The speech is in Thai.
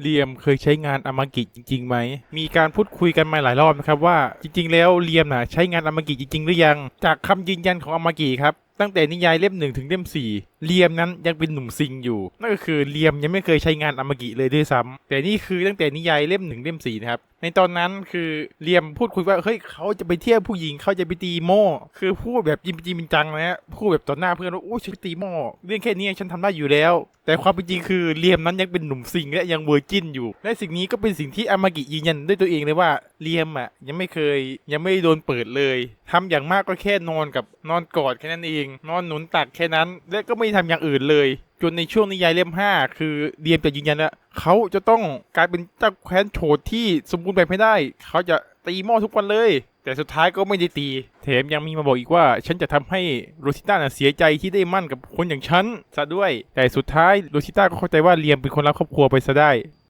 เลียมเคยใช้งานอามากิจริงๆไหม มีการพูดคุยกันมาหลายรอบนะครับว่าจริง ๆ แล้วเลียมน่ะใช้งานอามากิจจริงๆหรือยัง จากคำยืนยันของอามากิครับตั้งแต่นิยายเล่มหนึ่งถึงเล่มสี่เลียมนั้นยังเป็นหนุ่มซิงอยู่ นั่นก็คือเลียมยังไม่เคยใช้งานอามากิเลยด้วยซ้ำแต่นี่คือตั้งแต่นิยายเล่มหนึ่งเล่มสี่นะครับ ในตอนนั้นคือเลียมพูดคุยว่าเฮ้ยเขาจะไปเที่ยวผู้หญิงเขาจะไปตีโม่คือพูดแบบจริงจริงจังนะฮะพูดแบบต่อหน้าเพื่อนว่าโอ้ฉันตีโม่เรื่องแค่นี้ฉันทำได้อยู่แล้ว แต่ความเป็นจริงคือเลียมนั้นยังเป็นหนุ่มซิงและยังเวอร์จินอยู่ และสิ่งนี้ก็เป็นสิ่งที่อามากิยืนยันด้วยตัวเองเลยว่าเลียมอะยังไม่เคยยังไม่โดนเปิดเลยทำอย่างมากก็แค่นอนกับนอนกอดแค่นั้นเอง นอนหนุนตักแค่นั้นและก็ไม่ทำอย่างอื่นเลย จนในช่วงนิยายเล่ม 5 คือเดียมจะยืนยันว่าเขาจะต้องกลายเป็นเจ้าแคว้นโฉดที่สมบูรณ์แบบไม่ได้ เขาจะตีหม้อทุกวันเลย แต่สุดท้ายก็ไม่ได้ตีแถมยังมีมาบอกอีกว่า ฉันจะทำให้โรซิต้าเสียใจที่ได้มั่นกับคนอย่างฉันซะด้วย แต่สุดท้ายโรซิต้าก็เข้าใจว่าเลียมเป็นคนรักครอบครัวไปซะได้